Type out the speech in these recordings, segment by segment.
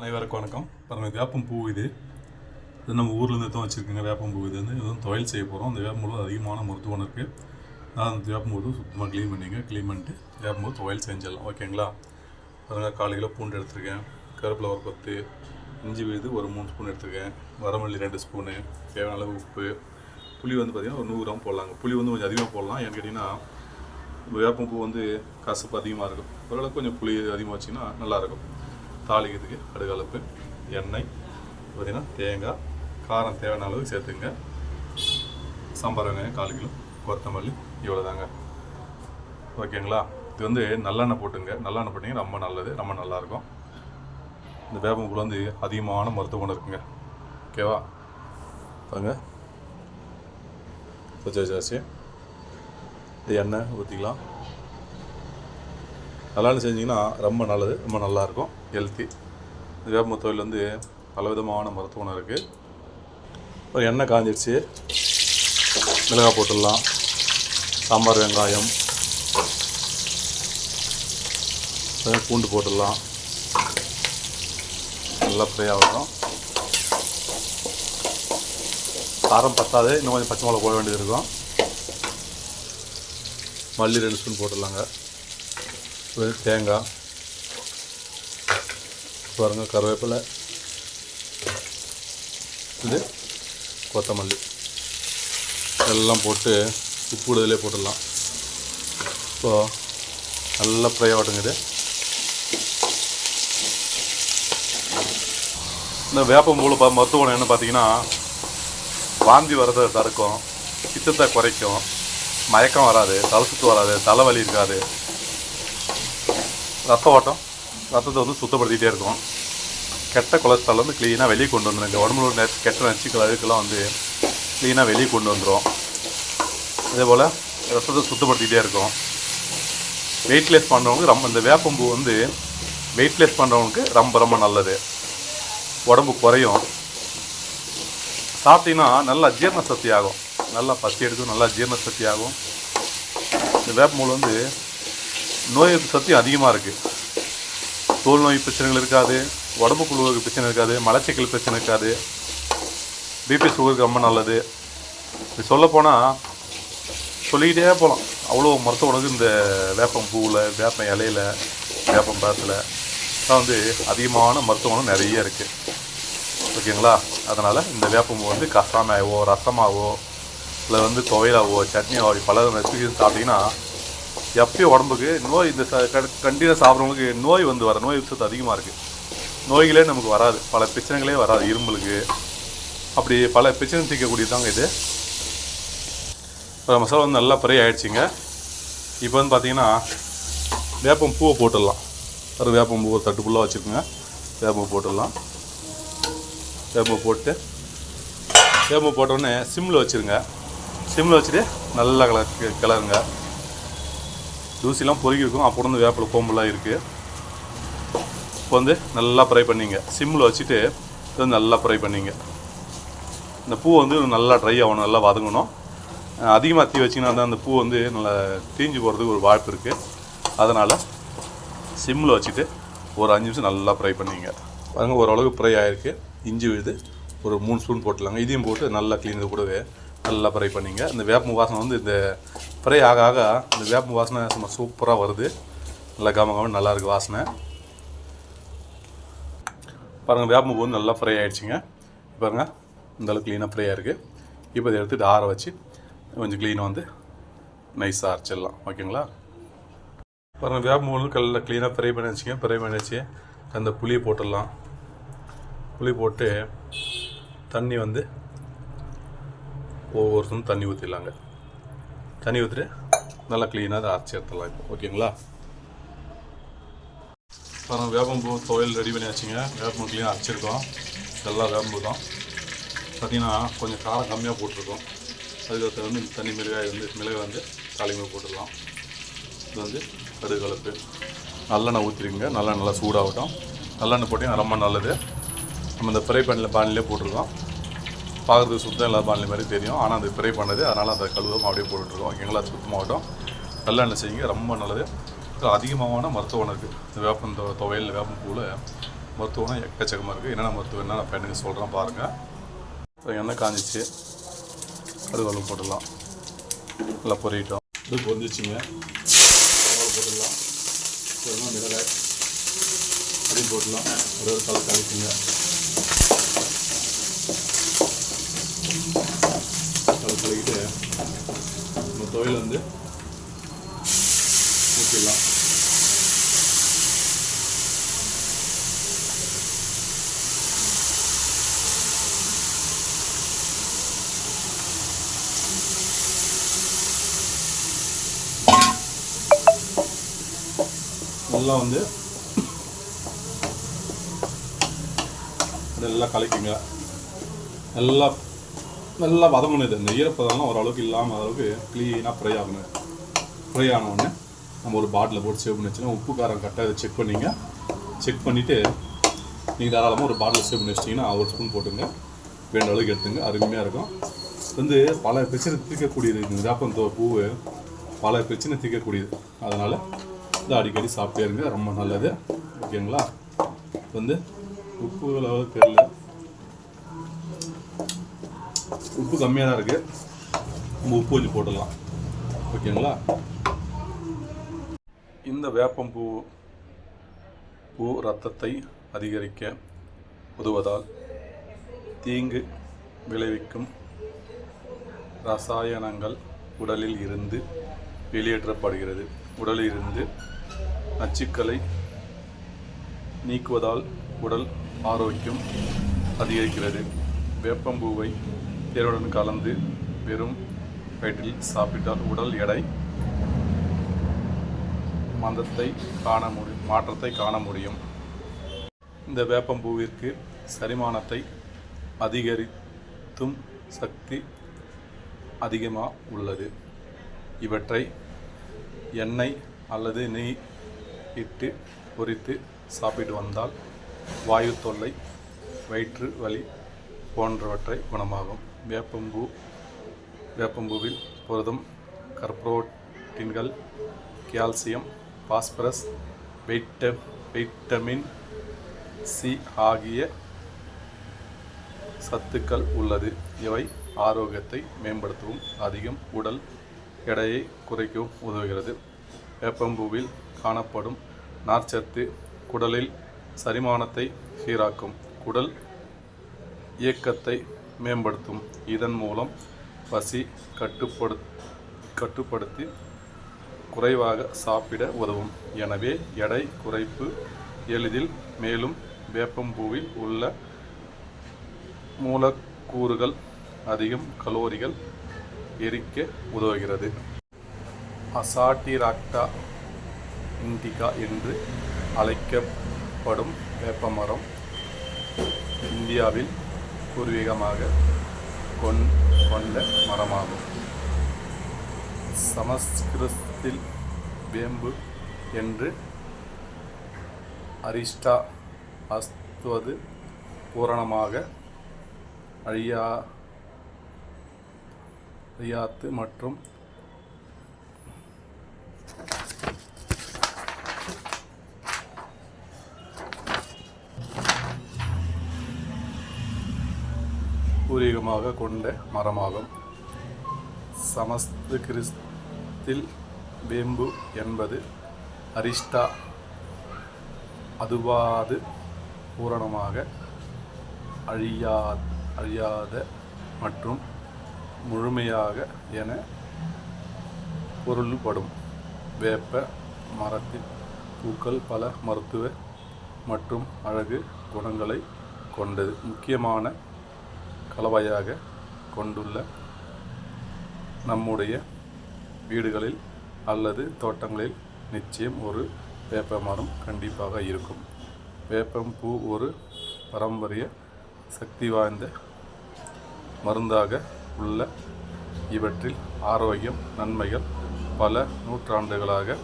அனைவருக்கும் வணக்கம். பாருங்கள் வேப்பம் பூ இது. இது நம்ம ஊர்லேருந்து தான் வச்சுருக்கோங்க வேப்பம் பூ இது வந்து. இதுவும் வந்து துவையல் செய்ய போகிறோம் அந்த வேப்பம்பூவில் அதிகமான மருத்துவம் இருக்குது நான் அந்த வேப்பம்பூ சுத்தமாக க்ளீன் பண்ணிங்க. க்ளீன் பண்ணிட்டு வேப்பம்பூ துவையல் செஞ்சிடலாம். ஓகேங்களா பாருங்கள் கால் கிலோ பூண்டு எடுத்துருக்கேன். கருப்பில் ஒரு பத்து இஞ்சி விழுது ஒரு மூணு ஸ்பூன் எடுத்துருக்கேன். வரமல்லி ரெண்டு ஸ்பூனு தேவையான அளவு உப்பு. புளி வந்து பார்த்திங்கன்னா ஒரு நூறு கிராம் போடலாங்க. புளி வந்து கொஞ்சம் அதிகமாக போடலாம். ஏன்னு கேட்டிங்கன்னா வேப்பம்பூ வந்து கசப்பு அதிகமாக இருக்கும். ஓரளவுக்கு கொஞ்சம் புளி அதிகமாக வச்சிங்கன்னா நல்லாயிருக்கும் தாளிக்கிறதுக்கு கடுகலப்பு எண்ணெய் பார்த்திங்கன்னா தேங்காய் காரம் தேவையான அளவு சேர்த்துங்க சாம்பார் வெங்காயம் கால் கிலோ கொத்தமல்லி இவ்வளோ தாங்க ஓகேங்களா? இது வந்து நல்லெண்ணெய் போட்டுங்க. நல்லெண்ணெய் போட்டிங்கன்னா ரொம்ப நல்லது ரொம்ப நல்லாயிருக்கும். இந்த வேப்பம்பூவில் வந்து அதிகமான மருத்துவ குணம் இருக்குங்க. ஓகேவா பாருங்க. கொஞ்சம் ஜாஸ்தி இது எண்ணெய் ஊற்றிக்கலாம் நல்லா செஞ்சிங்கன்னா ரொம்ப நல்லது ரொம்ப நல்லாயிருக்கும். ஹெல்த்தி இந்த வேப்ப தொழில் வந்து பலவிதமான மருத்துவ இருக்குது ஒரு எண்ணெய் காஞ்சிடுச்சு மிளகாய் போட்டுடலாம். சாம்பார் வெங்காயம். பூண்டு போட்டுடலாம். நல்லா ஃப்ரை ஆகட்டும். காரம் பத்தாது. இன்னும் கொஞ்சம் பச்சை மிளகா போட வேண்டியது இருக்கும். மல்லி ரெண்டு ஸ்பூன் போட்டுடலாங்க. தேங்காய். பாருங்க கருவேப்பிலை. இது கொத்தமல்லி. எல்லாம் போட்டு உப்பு இதிலே போட்டுடலாம். இப்போ நல்லா ஃப்ரை ஆகட்டுங்குது இந்த வேப்பம்பூவில் ப மருத்துவ என்ன பார்த்தீங்கன்னா வாந்தி வரதை தடுக்கும். பித்தத்தை குறைக்கும். மயக்கம் வராது. தலை சுற்று வராது. தலைவலி இருக்காது. ரத்த ஓட்டம் ரத்தத்தை வந்து சுத்தப்படுத்திகிட்டே இருக்கும். கெட்ட கொலஸ்ட்ரால் வந்து க்ளீனாக வெளியே கொண்டு வந்துடும் இந்த உடம்புல உள்ள நெ- கெட்ட நச்சுக்கள் அழுக்கெல்லாம் வந்து க்ளீனாக வெளியே கொண்டு வந்துடும் அதே போல் ரத்தத்தை சுத்தப்படுத்திகிட்டே இருக்கும். வெயிட்லெஸ் பண்ணுறவங்க ரொம்ப இந்த வேப்பம்பூ வந்து வெயிட்லெஸ் பண்ணுறவங்களுக்கு ரொம்ப ரொம்ப நல்லது. உடம்பு குறையும். சாப்பிட்டீங்கன்னா நல்லா ஜீரண சக்தி ஆகும். நல்லா பசி எடுக்கும் நல்லா ஜீரண சக்தி ஆகும். இந்த வேப்பம்பூவில் வந்து நோய் எதிர்ப்பு சக்தி அதிகமாக இருக்குது தோல் நோய் பிரச்சனைகள் இருக்காது உடம்புக்குள்ள பிரச்சனை இருக்காது மலச்சிக்கல் பிரச்சனை இருக்காது பிபி சுகருக்கு ரொம்ப நல்லது. இது சொல்லப்போனால் சொல்லிக்கிட்டே போகலாம் அவ்வளோ மருத்துவ உணவு இந்த வேப்பம் பூவில் வேப்பம் இலையில வேப்பம் பழத்தில் தான் வந்து அதிகமான மருத்துவ நிறைய இருக்குது ஓகேங்களா? அதனால் இந்த வேப்பம்பூ வந்து கசாமாவோ ரசமாவோ இல்லை வந்து துவையலாவோ சட்னியாவோ அப்படி பல ரெசிபி சாப்பிட்டிங்கன்னா எப்பயும் உடம்புக்கு நோய் இந்த கண்டினியூ சாப்பிட்றவங்களுக்கு நோய் வந்து வர நோய் சத்து அதிகமாக இருக்குது நோய்களே நமக்கு வராது. பல பிரச்சனைகளே வராது. இரும்பலுக்கு அப்படி பல பிரச்சனை தீர்க்கக்கூடியதாங்க இது. இப்போ மசாலா வந்து நல்லா ஃப்ரை ஆயிடுச்சுங்க. இப்போ வந்து பார்த்தீங்கன்னா வேப்பம் பூவை போட்டுடலாம். ஒரு வேப்பம் பூவை தட்டு ஃபுல்லாக வச்சுருக்குங்க வேப்பம் போட்டுடலாம். வேப்பம் போட்டு வேப்பம் போட்டோடனே சிம்மில் வச்சுருங்க. சிம்மில் வச்சுட்டு நல்லா கலர் கிளறுங்க தூசிலாம் பொறுக்கி இருக்கும் அப்போ வந்து வேப்பில் கோம்பெல்லாம் இருக்குது இப்போ வந்து நல்லா ஃப்ரை பண்ணிங்க. சிம்மில் வச்சுட்டு இது நல்லா ஃப்ரை பண்ணிங்க. இந்த பூ வந்து நல்லா ட்ரை ஆகணும் நல்லா வதங்கணும். அதிகமாக தீ வச்சிங்கன்னா தான் அந்த பூ வந்து நல்லா தீஞ்சு போகிறதுக்கு ஒரு வாய்ப்பு இருக்குது அதனால் சிம்மில் வச்சுட்டு ஒரு அஞ்சு நிமிஷம் நல்லா ஃப்ரை பண்ணிங்க. பாருங்கள் ஓரளவுக்கு ஃப்ரை ஆகிருக்கு இஞ்சி விழுது. ஒரு மூணு ஸ்பூன் போட்டுலாங்க. இதையும் போட்டு நல்லா க்ளீன் கூடவே நல்லா ஃப்ரை பண்ணிங்க. இந்த வேப்பம் வாசனை வந்து இந்த ஃப்ரை ஆக ஆக இந்த வேப்ப வாசனை சும்மா சூப்பராக வருது. நல்லா கம கம நல்லா இருக்குது வாசனை. பாருங்கள் வேப்பம் வந்து நல்லா ஃப்ரை ஆகிடுச்சிங்க பாருங்க இந்தளவுக்கு க்ளீனாக ஃப்ரை இருக்குது இப்போ இதை எடுத்துட்டு ஆற வச்சு கொஞ்சம் க்ளீனாக வந்து நைஸாக அரைச்சிடலாம். ஓகேங்களா? பாருங்கள் வேப்பம் வந்து கல்லில் க்ளீனாக ஃப்ரை பண்ணி வச்சுங்க ஃப்ரை பண்ணி வச்சு அந்த புளியை போட்டுடலாம். புளி போட்டு தண்ணி வந்து ஒவ்வொருத்தரும் தண்ணி ஊற்றிடலாங்க தண்ணி ஊற்றிட்டு நல்லா க்ளீனாக அதை அரைச்சி எடுத்துடலாம் இப்போ. ஓகேங்களா பாருங்கள் வேப்பம்பூ துவையல் ரெடி பண்ணி வச்சுங்க வேப்பம்பூ க்ளீனாக அரைச்சிருக்கோம். இதெல்லாம் வேப்பம்பூ தான் பார்த்தீங்கன்னா கொஞ்சம் காரம் கம்மியாக போட்டிருக்கோம். அதுக்கடுத்து வந்து தண்ணி மிளகாய் வந்து மிளகாய் வந்து தாளிமை போட்டுடலாம். இது வந்து கடுகலப்பு நல்லெண்ணெய் ஊற்றிருங்க நல்லெண்ணெய் நல்லா சூடாகட்டும். நல்லெண்ணெய் போட்டிங்கன்னா ரொம்ப நல்லது. நம்ம இந்த ஃப்ரை பண்ணில் பானிலே போட்டிருக்கோம் பார்க்குறதுக்கு சுத்தம் இல்லாத பானிலை மாதிரி தெரியும். ஆனால் அது ஃப்ரை பண்ணது அதனால் அந்த கழுவம் அப்படியே போட்டுட்ருக்கோம் ஓகேங்களா சுத்தமாகட்டும் நல்லெண்ணெய் செய்யுங்க. ரொம்ப நல்லது. அதிகமான மருத்துவம் இருக்குது இந்த வேப்பம் துவையல் வேப்பம் பூவில் எக்கச்சக்கமாக இருக்குது என்னென்ன மருத்துவம் என்ன நான் பையனுக்கு சொல்கிறேன் பாருங்கள் எண்ணெய் காஞ்சிச்சு. கடுகு போட்டுடலாம். நல்லா பொறிட்டோம் இது பொரிஞ்சிச்சிங்க. போட்டுடலாம். மிளகாய். அதையும் போட்டுடலாம். ஒரு ஒரு கலர் கழிக்குங்க கலர் கலக்கிட்டு நம்ம துவையில் வந்து ஊற்றிடலாம் நல்லா வந்து நல்லா கலக்கிங்க. நல்லா நல்லா வதங்கணும் இது. இந்த ஈரப்பதம்லாம் ஓரளவுக்கு இல்லாமல் அளவுக்கு க்ளீனாக ஃப்ரை ஆகணும். ஃப்ரை ஆன உடனே நம்ம ஒரு பாட்டில் போட்டு சேவ் பண்ணி வச்சுன்னா உப்பு காரம் கரெக்டாக இதை செக் பண்ணிங்க. செக் பண்ணிவிட்டு நீங்கள் தாராளமாக ஒரு பாட்டில் சேவ் பண்ணி வச்சிட்டிங்கன்னா ஒரு ஸ்பூன் போட்டுங்க. வேண்ட அளவுக்கு எடுத்துங்க. அருமையாக இருக்கும். வந்து பல பிரச்சனை தீர்க்கக்கூடியது. இந்த வேப்பந்தோ பூவு பல பிரச்சனை தீர்க்கக்கூடியது. அதனால் இதை அடிக்கடி சாப்பிட்டே இருங்க. ரொம்ப நல்லது. ஓகேங்களா? வந்து உப்பு அளவுக்கு தெரியல. உப்பு கம்மியாக தான் இருக்குது நம்ம உப்பு வச்சு போட்டுடலாம் ஓகேங்களா? இந்த வேப்பம்பூ பூ ரத்தத்தை அதிகரிக்க உதவுவதால் தீங்கு விளைவிக்கும் ரசாயனங்கள் உடலில் இருந்து வெளியேற்றப்படுகிறது. உடலில் இருந்து நச்சுக்களை நீக்குவதால் உடல் ஆரோக்கியம் அதிகரிக்கிறது. வேப்பம்பூவை தேருடன் கலந்து வெறும் வயிற்றில் சாப்பிட்டால் உடல் எடை மந்தத்தை காண முடியும் மாற்றத்தை காண முடியும். இந்த வேப்பம்பூவிற்கு செரிமானத்தை அதிகரித்தும் சக்தி அதிகமாக உள்ளது. இவற்றை எண்ணெய் அல்லது நெய் இட்டு பொரித்து சாப்பிட்டு வந்தால் வாயு தொல்லை வயிற்று வலி போன்றவற்றை குணமாகும். வேப்பம்பூ வேப்பம்பூவில் புரதம் கர்ப்ரோட்டின்கள் கால்சியம் பாஸ்பரஸ் வைட்ட வைட்டமின் சி ஆகிய சத்துக்கள் உள்ளது. இவை ஆரோக்கியத்தை மேம்படுத்தவும் அதிகம் உடல் எடையை குறைக்கவும் உதவுகிறது. வேப்பம்பூவில் காணப்படும் நார்ச்சத்து குடலில் சரிமானத்தை சீராக்கும் குடல் இயக்கத்தை மேம்படுத்தும். இதன் மூலம் பசி கட்டுப்படு கட்டுப்படுத்தி குறைவாக சாப்பிட உதவும். எனவே எடை குறைப்பு எளிதில் மேலும் வேப்பம்பூவில் உள்ள மூலக்கூறுகள் அதிகம் கலோரிகள் எரிக்க உதவுகிறது. அசாட்டிராக்டா இண்டிகா என்று அழைக்கப்படும் வேப்பமரம் இந்தியாவில் பூர்வீகமாக கொண் கொண்ட மரமாகும். சமஸ்கிருதத்தில் வேம்பு என்று அரிஷ்டா அஸ்துவது பூரணமாக அழியா அழியாத்து மற்றும் பூர்வீகமாக கொண்ட மரமாகும். சமஸ்கிருதத்தில் வேம்பு என்பது அரிஷ்டா அதுவாது பூரணமாக அழியா அழியாத மற்றும் முழுமையாக என பொருள்படும். வேப்ப மரத்தின் பூக்கள் பல மருத்துவ மற்றும் அழகு குணங்களை கொண்டது. முக்கியமான கலவையாக கொண்டுள்ள நம்முடைய வீடுகளில் அல்லது தோட்டங்களில் நிச்சயம் ஒரு வேப்ப மரம் கண்டிப்பாக இருக்கும். வேப்பம் பூ ஒரு பாரம்பரிய சக்தி வாய்ந்த மருந்தாக உள்ள இவற்றில் ஆரோக்கியம் நன்மைகள் பல நூற்றாண்டுகளாக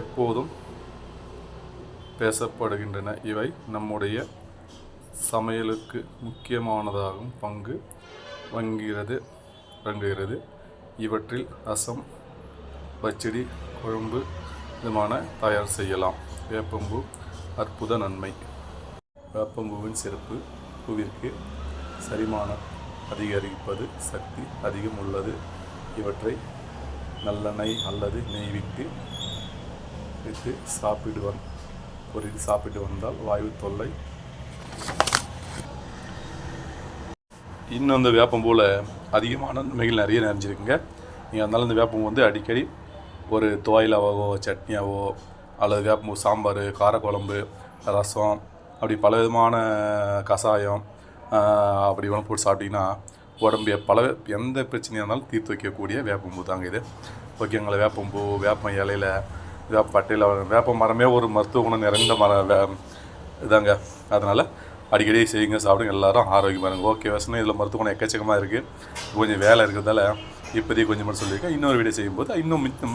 எப்போதும் பேசப்படுகின்றன. இவை நம்முடைய சமையலுக்கு முக்கியமானதாகும் பங்கு வங்குகிறது வழங்குகிறது இவற்றில் ரசம் பச்சடி குழம்பு விதமான தயார் செய்யலாம். வேப்பம்பூ அற்புத நன்மை. வேப்பம்பூவின் சிறப்பு பூவிற்கு சரிமானம் அதிகரிப்பது சக்தி அதிகம் உள்ளது இவற்றை நல்லெண்ணெய் அல்லது நெய் விட்டு வைத்து சாப்பிடுவன் பொறித்து சாப்பிட்டு வந்தால் வாயு தொல்லை இன்னும் இந்த போல் அதிகமான நன்மைகள் நிறைய நிறைஞ்சிருக்குங்க. நீங்கள் அதனால் இந்த வேப்பம்பூ வந்து அடிக்கடி ஒரு துவாயிலாவோ சட்னியாவோ அல்லது வேப்பம்பூ சாம்பார் காரக்குழம்பு ரசம் அப்படி பல விதமான கஷாயம் அப்படி உணவு போட்டு சாப்பிட்டீங்கன்னா உடம்பு பல எந்த பிரச்சனையாக இருந்தாலும் தீர்த்து வைக்கக்கூடிய வேப்பம்பூ தாங்க இது. ஓகேங்களா வேப்பம்பூ வேப்பம் இலையில வேப்ப பட்டையில் வேப்ப மரமே ஒரு மருத்துவ குணம் நிறைந்த மரம் வே இதாங்க. அதனால் அடிக்கடி செய்யுங்க சாப்பிடுங்க எல்லாரும் ஆரோக்கியமாக இருங்க ஓகே வசனம் இதில் மருத்துவம் எக்கச்சக்கமாக இருக்குது கொஞ்சம் வேலை இருக்கிறதால இப்போதைக்கு கொஞ்சம் மட்டும் சொல்லியிருக்கேன். இன்னொரு வீடியோ செய்யும்போது இன்னும் மிச்ச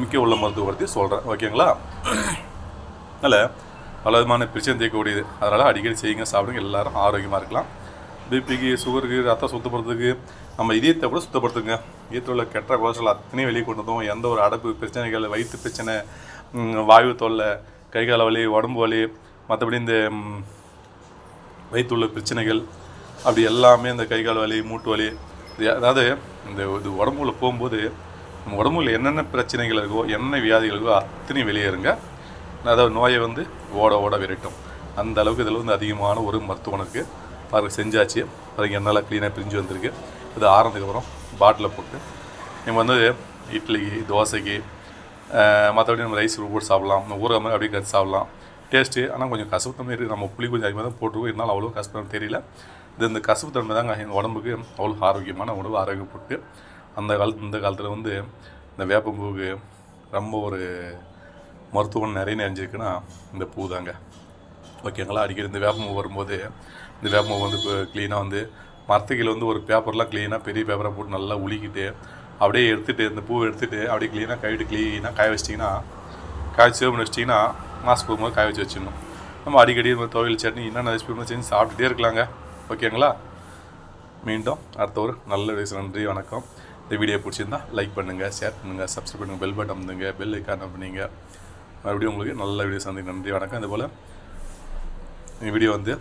மிக்க உள்ள மருத்துவ பற்றி சொல்கிறேன் ஓகேங்களா அதனால் பல விதமான பிரச்சனை தீர்க்கக்கூடியது. அதனால் அடிக்கடி செய்யுங்க சாப்பிடுங்க எல்லாரும் ஆரோக்கியமாக இருக்கலாம். பிபிக்கு சுகருக்கு ரத்தம் சுத்தப்படுறதுக்கு நம்ம இதயத்தை கூட சுத்தப்படுத்துங்க. இதயத்தில் உள்ள கெட்ட கொலஸ்ட்ரால் அத்தனையும் வெளியே கொண்டு வந்தோம் எந்த ஒரு அடப்பு பிரச்சனைகள் வயிற்று பிரச்சனை வாயு தொல்லை கை கால வலி உடம்பு வலி மற்றபடி இந்த வயிற்றுள்ள பிரச்சனைகள் அப்படி எல்லாமே இந்த கை கால் வலி மூட்டு வலி அதாவது இந்த இது உடம்புல போகும்போது நம்ம உடம்புல என்னென்ன பிரச்சனைகள் இருக்கோ என்ன வியாதிகள் இருக்கோ அத்தனையும் வெளியேறுங்க. அதாவது நோயை வந்து ஓட ஓட விரட்டும். அந்த அளவுக்கு இதில் வந்து அதிகமான ஒரு மருத்துவம் இருக்குது பாருங்க செஞ்சாச்சு. பாருங்க என்னால் க்ளீனாக பிரிஞ்சு வந்திருக்கு. இது ஆறதுக்கப்புறம் அப்புறம் பாட்டில் போட்டு நம்ம வந்து இட்லிக்கு தோசைக்கு மற்றபடி நம்ம ரைஸ் போட்டு சாப்பிட்லாம். ஊற மாதிரி அப்படியே கறி சாப்பிட்லாம். டேஸ்ட்டு ஆனால் கொஞ்சம் கசப்பு தன்மை இருக்குது நம்ம புளி கொஞ்சம் அதிகமாக தான் போட்டுருவோம் இருந்தாலும் அவ்வளோ கசப்பு தெரியல. இது இந்த கசப்பு தன்மை தாங்க எங்கள் உடம்புக்கு அவ்வளோ ஆரோக்கியமான உணவு ஆரோக்கியப்பட்டு அந்த காலத்து இந்த காலத்தில் வந்து இந்த வேப்பம்பூவுக்கு ரொம்ப ஒரு மருத்துவம் நிறைய நிறைஞ்சிருக்குன்னா இந்த பூ தாங்க. ஓகேங்களா? அடிக்கடி இந்த வேப்பம்பூ வரும்போது இந்த வேப்பம்பூ வந்து இப்போ க்ளீனாக வந்து மரத்துக்கில் வந்து ஒரு பேப்பர்லாம் க்ளீனாக பெரிய பேப்பரை போட்டு நல்லா உளிக்கிட்டு அப்படியே எடுத்துகிட்டு இந்த பூவை எடுத்துகிட்டு அப்படியே க்ளீனாக கைவிட்டு க்ளீனாக காய வச்சிட்டிங்கன்னா காய சேவ் வச்சிட்டிங்கன்னா மாஸ்க் போகும்போது காய வச்சு வச்சிடணும். நம்ம அடிக்கடி இந்த துவையல் சட்னி என்னென்ன ரெசிபி செஞ்சு சாப்பிட்டுட்டே இருக்கலாங்க. ஓகேங்களா மீண்டும் அடுத்த ஒரு நல்ல வீடியோஸ் நன்றி வணக்கம். இந்த வீடியோ பிடிச்சிருந்தா லைக் பண்ணுங்கள் ஷேர் பண்ணுங்கள் சப்ஸ்கிரைப் பண்ணுங்கள் பெல் பட்டன் அமுதுங்க பெல் ஐக்கான் பண்ணிங்க மறுபடியும் உங்களுக்கு நல்ல வீடியோ வந்து நன்றி வணக்கம். இதுபோல் இந்த வீடியோ வந்து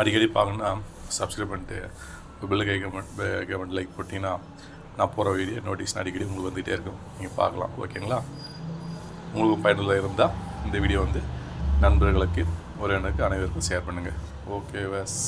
அடிக்கடி பார்க்கணுன்னா சப்ஸ்கிரைப் பண்ணிட்டு பெல் கமெண்ட் கமெண்ட் லைக் போட்டிங்கன்னா நான் போகிற வீடியோ நோட்டிஃபிகேஷன் அடிக்கடி உங்களுக்கு வந்துகிட்டே இருக்கும். நீங்கள் பார்க்கலாம். ஓகேங்களா உங்களுக்கு பயனுள்ள இருந்தால் இந்த வீடியோ வந்து நண்பர்களுக்கு ஒரு எனக்கு அனைவருக்கும் ஷேர் பண்ணுங்கள் ஓகே வேஸ்